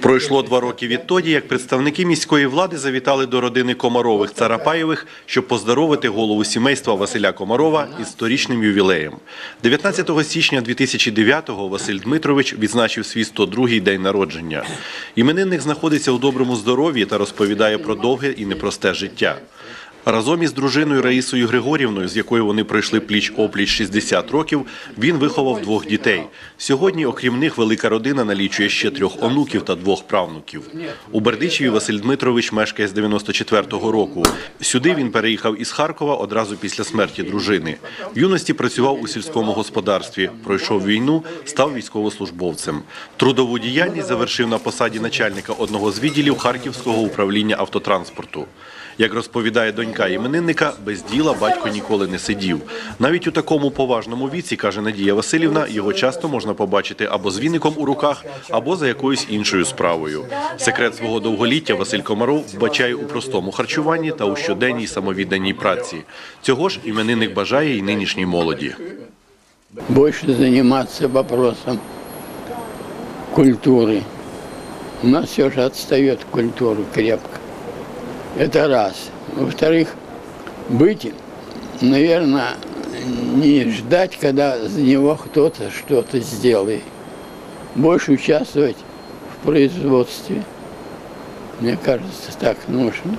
Пройшло два роки відтоді, як представники міської влади завітали до родини Комарових Царапаєвих, щоб поздоровити голову сімейства Василя Комарова із сторічним ювілеєм. 19 січня 2009-го Василь Дмитрович відзначив свій 102-й день народження. Іменинник знаходиться у доброму здоров'ї та розповідає про довге і непросте життя. Разом із дружиною Раїсою Григорівною, з якою вони пройшли пліч-опліч 60 років, він виховав двох дітей. Сьогодні, окрім них, велика родина налічує ще трьох онуків та двох правнуків. У Бердичеві Василь Дмитрович мешкає з 94-го року. Сюди він переїхав із Харкова одразу після смерті дружини. В юності працював у сільському господарстві, пройшов війну, став військовослужбовцем. Трудову діяльність завершив на посаді начальника одного з відділів Харківського управління автотранспорту. Як розповідає донька іменинника, без діла батько ніколи не сидів. Навіть у такому поважному віці, каже Надія Васильівна, його часто можна побачити або з віником у руках, або за якоюсь іншою справою. Секрет свого довголіття Василь Комаров вбачає у простому харчуванні та у щоденній самовідданій праці. Цього ж іменинник бажає і нинішній молоді. больше заниматься вопросом культуры. У нас все же отстает культура крепко. Это раз. Во-вторых, быть, наверное, не ждать, когда за него кто-то что-то сделает. Больше участвовать в производстве. Мне кажется, так нужно.